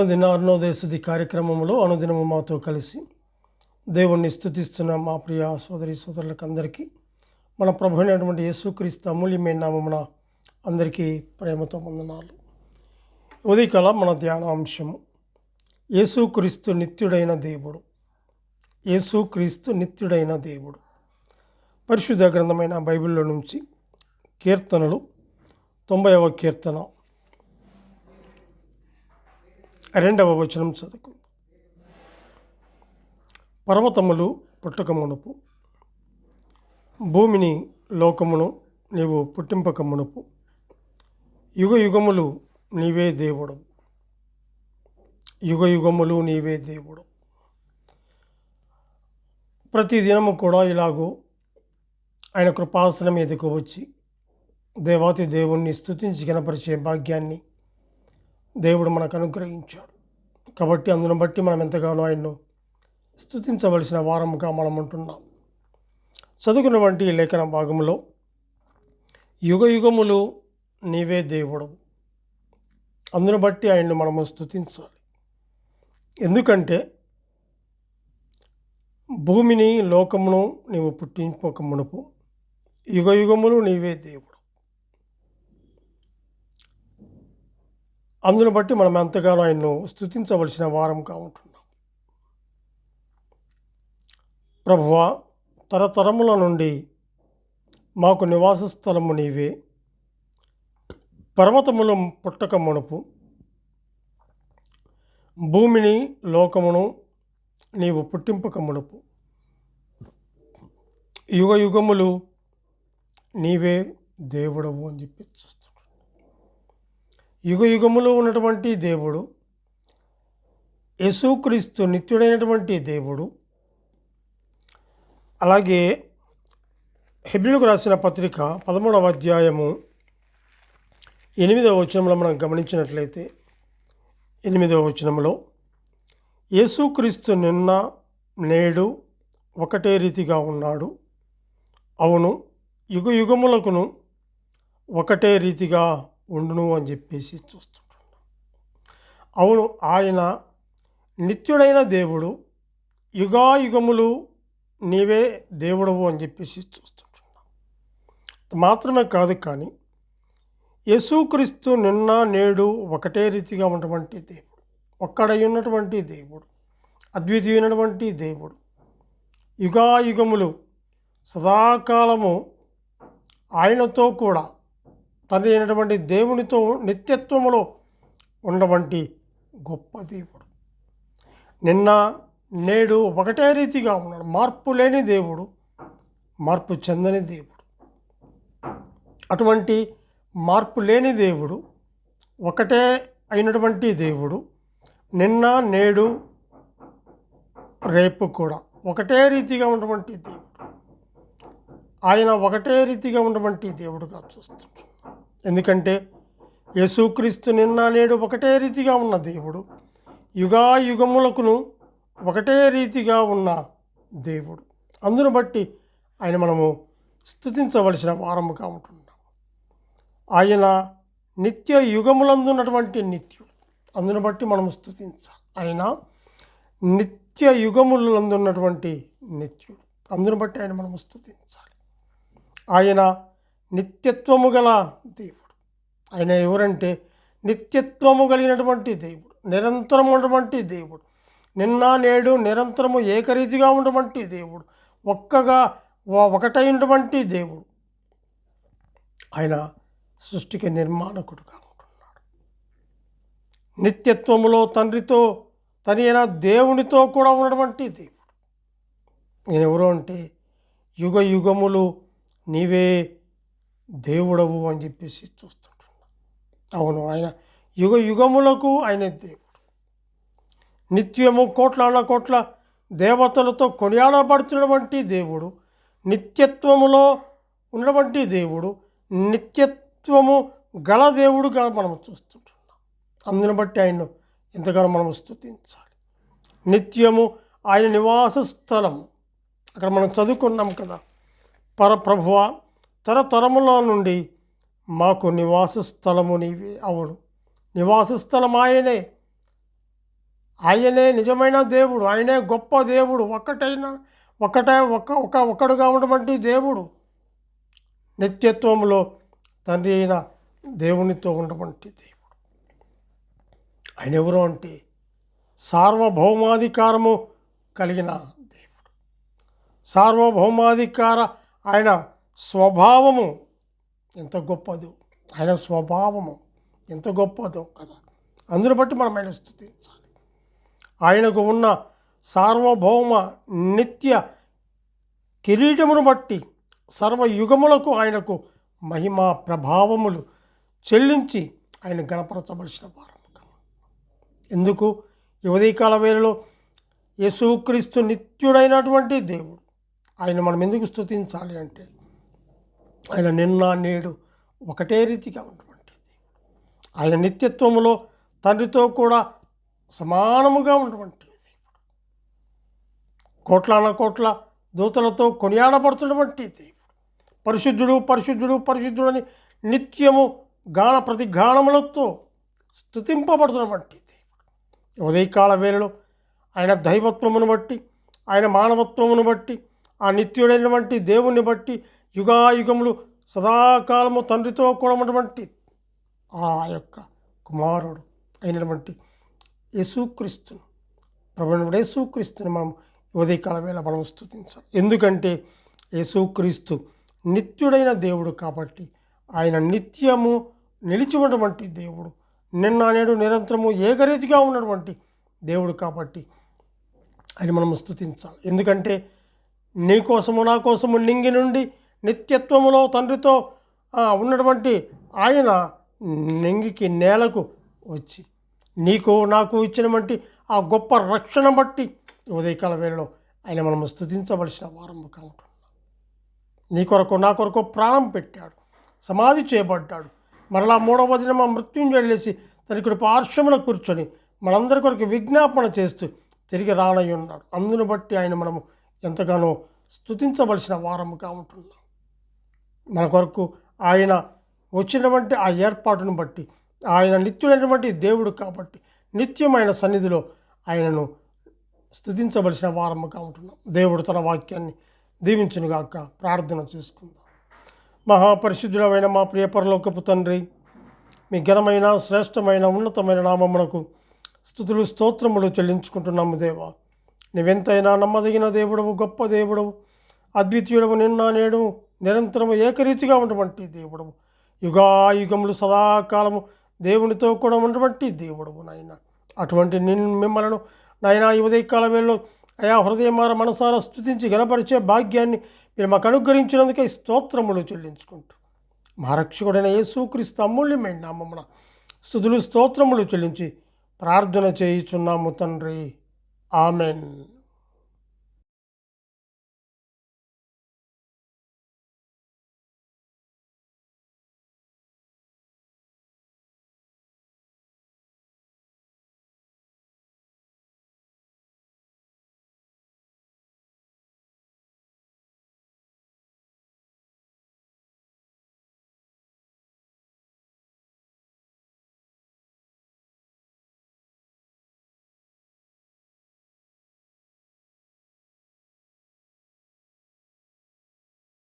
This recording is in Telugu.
అనుదిన అరుణోదయసుది కార్యక్రమంలో అనుదినము మాతో కలిసి దేవుణ్ణి స్థుతిస్తున్న మా ప్రియ సోదరి సోదరులకు అందరికీ మన ప్రభు అయినటువంటి యేసుక్రీస్తు అమూల్యమైన నామమున అందరికీ ప్రేమతో వందనాలు. ఉదయకాల మన ధ్యానాంశము యేసుక్రీస్తు నిత్యుడైన దేవుడు యేసుక్రీస్తు నిత్యుడైన దేవుడు. పరిశుద్ధ గ్రంథమైన బైబిల్లో నుంచి కీర్తనలు తొంభైవ కీర్తన రెండవ వచనం చదువు పర్వతములు పుట్టక మునుపు భూమిని లోకమును నీవు పుట్టింపక మునుపు యుగ యుగములు నీవే దేవుడు. యుగ యుగములు నీవే దేవుడు. ప్రతి దినము కూడా ఇలాగూ ఆయన కృపాసనం ఎదుకు వచ్చి దేవాతి దేవుణ్ణి స్థుతించి గణపరిచే భాగ్యాన్ని దేవుడు మనకు అనుగ్రహించాడు. కాబట్టి అందును బట్టి మనం ఎంతగానో ఆయన్ను స్థుతించవలసిన వారముగా మనం ఉంటున్నాం. చదువుకున్నటువంటి లేఖన భాగంలో యుగ యుగములు నీవే దేవుడు అందును బట్టి ఆయన్ను మనము స్తుతించాలి. ఎందుకంటే భూమిని లోకమును నీవు పుట్టింపక మునుపు యుగ యుగములు నీవే దేవుడు. అందును బట్టి మనం ఎంతగానో ఆయన్ను స్థుతించవలసిన వారంగా ఉంటున్నాం ప్రభువ తరతరముల నుండి మాకు నివాస స్థలము నీవే. పర్వతములు పుట్టక మునుపు భూమిని లోకమును నీవు పుట్టింపక మునుపు. యుగ యుగములు నీవే దేవుడవు అని చెప్పి యుగ యుగములో ఉన్నటువంటి దేవుడు యేసుక్రీస్తు నిత్యుడైనటువంటి దేవుడు అలాగే హెబ్రిలకు రాసిన పత్రిక పదమూడవ అధ్యాయము ఎనిమిదవ వచనంలో మనం గమనించినట్లయితే ఎనిమిదవ వచనంలో యేసుక్రీస్తు నిన్న నేడు ఒకటే రీతిగా ఉన్నాడు. అవును యుగ యుగములకును ఒకటే రీతిగా ఉండును అని చెప్పేసి చూస్తుంటున్నాం అవును ఆయన నిత్యుడైన దేవుడు యుగాయుగములు నీవే దేవుడవు అని చెప్పేసి చూస్తుంటున్నాం మాత్రమే కాదు కానీ యేసుక్రీస్తు నిన్న నేడు ఒకటే రీతిగా ఉన్నటువంటి దేవుడు ఒక్కడై ఉన్నటువంటి దేవుడు అద్వితీయమైనటువంటి దేవుడు యుగాయుగములు సదాకాలము ఆయనతో కూడా తండ్రి అయినటువంటి దేవునితో నిత్యత్వములో ఉండవంటి గొప్ప దేవుడు. నిన్న నేడు ఒకటే రీతిగా ఉన్నాడు. మార్పు లేని దేవుడు మార్పు చెందని దేవుడు. అటువంటి మార్పు లేని దేవుడు ఒకటే అయినటువంటి దేవుడు నిన్న నేడు రేపు కూడా ఒకటే రీతిగా ఉన్నటువంటి దేవుడు. ఆయన ఒకటే రీతిగా ఉన్నటువంటి దేవుడుగా చూస్తుంటాడు ఎందుకంటే యేసుక్రీస్తు నిన్న నేడు ఒకటే రీతిగా ఉన్న దేవుడు. యుగా యుగములకును ఒకటే రీతిగా ఉన్న దేవుడు. అందును బట్టి ఆయన మనము స్థుతించవలసిన వారముగా ఉంటున్నాం. ఆయన నిత్య యుగములందున్నటువంటి నిత్యుడు. అందును బట్టి మనం స్థుతించాలి ఆయన నిత్య యుగములందున్నటువంటి నిత్యుడు. అందును బట్టి ఆయన మనం స్థుతించాలి ఆయన నిత్యత్వము గల దేవుడు. ఆయన ఎవరంటే నిత్యత్వము కలిగినటువంటి దేవుడు నిరంతరం ఉన్నటువంటి దేవుడు నిన్న నేడు నిరంతరము ఏకరీతిగా ఉన్నటువంటి దేవుడు ఒక్కగా ఒకటైనటువంటి దేవుడు. ఆయన సృష్టికి నిర్మాణకుడుగా ఉంటున్నాడు నిత్యత్వములో తండ్రితో తని దేవునితో కూడా ఉన్నటువంటి దేవుడు. నేను ఎవరు అంటే యుగ యుగములు నీవే దేవుడవు అని చెప్పేసి చూస్తుంటున్నా. అవును ఆయన యుగ యుగములకు ఆయన దేవుడు. నిత్యము కోట్లాళ్ళ కోట్ల దేవతలతో కొనియాడబడుతున్నటువంటి దేవుడు నిత్యత్వములో ఉన్నటువంటి దేవుడు నిత్యత్వము గల దేవుడుగా మనం చూస్తుంటున్నాం. అందుని బట్టి ఆయన్ను ఎంతగానో మనం స్థుతించాలి. నిత్యము ఆయన నివాస స్థలం అక్కడ మనం చదువుకున్నాం కదా పరప్రభువ తరతరముల నుండి మాకు నివాస స్థలము నీవే అవును. నివాస స్థలం ఆయనే. ఆయనే నిజమైన దేవుడు. ఆయనే గొప్ప దేవుడు. ఒక్కటైన ఒకటే ఒక్క ఒక ఒక్కడుగా ఉన్నటువంటి దేవుడు నిత్యత్వంలో తండ్రి అయిన దేవునితో ఉన్నటువంటి దేవుడు. ఆయన ఎవరు అంటే సార్వభౌమాధికారము కలిగిన దేవుడు. సార్వభౌమాధికార ఆయన స్వభావము ఎంత గొప్పదో. ఆయన స్వభావము ఎంత గొప్పదో కదా. అందును బట్టి మనం ఆయన స్థుతించాలి. ఆయనకు ఉన్న సార్వభౌమ నిత్య కిరీటమును బట్టి సర్వయుగములకు ఆయనకు మహిమ ప్రభావములు చెల్లించి ఆయన గణపరచవలసిన వారం ఎందుకు? ఈ ఉదయకాల వేళలో యేసుక్రీస్తు నిత్యుడైనటువంటి దేవుడు. ఆయన మనం ఎందుకు స్థుతించాలి అంటే ఆయన నిన్న నేడు ఒకటే రీతిగా ఉన్నటువంటిది. ఆయన నిత్యత్వములో తండ్రితో కూడా సమానముగా ఉన్నటువంటిది. దేవుడు కోట్లాన కోట్ల దూతలతో కొనియాడబడుతున్నటువంటి పరిశుద్ధుడు పరిశుద్ధుడు పరిశుద్ధుడు అని నిత్యము గాన ప్రతి గానములతో స్థుతింపబడుతున్నటువంటి ఉదయకాల వేళలో ఆయన దైవత్వమును బట్టి ఆయన మానవత్వమును బట్టి ఆ నిత్యుడైనటువంటి దేవుణ్ణి బట్టి యుగాయుగములు సదాకాలము తండ్రితో కూడా ఉన్నటువంటి ఆ యొక్క కుమారుడు అయినటువంటి యేసుక్రీస్తును ప్రభుత్వ యేసుక్రీస్తుని మనం ఉదయకాల వేళ మనం స్థుతించాలి ఎందుకంటే యేసుక్రీస్తు నిత్యుడైన దేవుడు కాబట్టి ఆయన నిత్యము నిలిచి ఉన్నటువంటి దేవుడు నిన్న నేడు నిరంతరము ఏకరీతిగా ఉన్నటువంటి దేవుడు కాబట్టి ఆయన మనం స్థుతించాలి ఎందుకంటే నీకోసము నా కోసము నింగి నుండి నిత్యత్వములో తండ్రితో ఉన్నటువంటి ఆయన నింగికి నేలకు వచ్చి నీకు నాకు ఇచ్చినటువంటి ఆ గొప్ప రక్షణ బట్టి ఉదయకాల వేళలో ఆయన మనం స్తుతించవలసిన వారముగా ఉంటున్నాం నీ కొరకు నా కొరకు ప్రాణం పెట్టాడు సమాధి చేయబడ్డాడు. మరలా మూడవ దిన మా మృత్యుంజయ లేచి తన కృప కూర్చొని మనందరి కొరకు విజ్ఞాపన చేస్తూ తిరిగి రానయ్యున్నాడు అందును బట్టి ఆయన మనము ఎంతగానో స్థుతించవలసిన వారముగా ఉంటున్నాం. మన కొరకు ఆయన వచ్చినటువంటి ఆ ఏర్పాటును బట్టి ఆయన నిత్యుడైనటువంటి దేవుడు కాబట్టి నిత్యమైన సన్నిధిలో ఆయనను స్తుతించవలసిన వారముగా ఉంటున్నాం. దేవుడు తన వాక్యాన్ని దీవించునుగాక ప్రార్థన చేసుకుందాం. మహాపరిశుద్ధుడమైన మా ప్రియపరలోకపు తండ్రి మీ ఘనమైన శ్రేష్టమైన ఉన్నతమైన నామమునకు స్థుతులు స్తోత్రములు చెల్లించుకుంటున్నాము దేవా. నీవెంతైనా నమ్మదగిన దేవుడవు గొప్ప దేవుడవు అద్వితీయుడవు నిన్న నేడు నిరంతరము ఏకరీతిగా ఉన్నటువంటి దేవుడవు. యుగాయుగములు సదాకాలము దేవునితో కూడా ఉన్నటువంటి దేవుడవు నాయన. అటువంటి నిన్ను మిమ్మలను నాయన ఈ ఉదయకాల వేళలో అయా హృదయమార మనసారా స్థుతించి గనపరిచే భాగ్యాన్ని మీరు మాకు అనుగ్రహించినందుకే స్తోత్రములు చెల్లించుకుంటూ. మా రక్షకుడైన యేసుక్రీస్తు అమూల్యమైన నామమున స్థుతులు స్తోత్రములు చెల్లించి ప్రార్థన చేయుచున్నాము తండ్రి. Amen.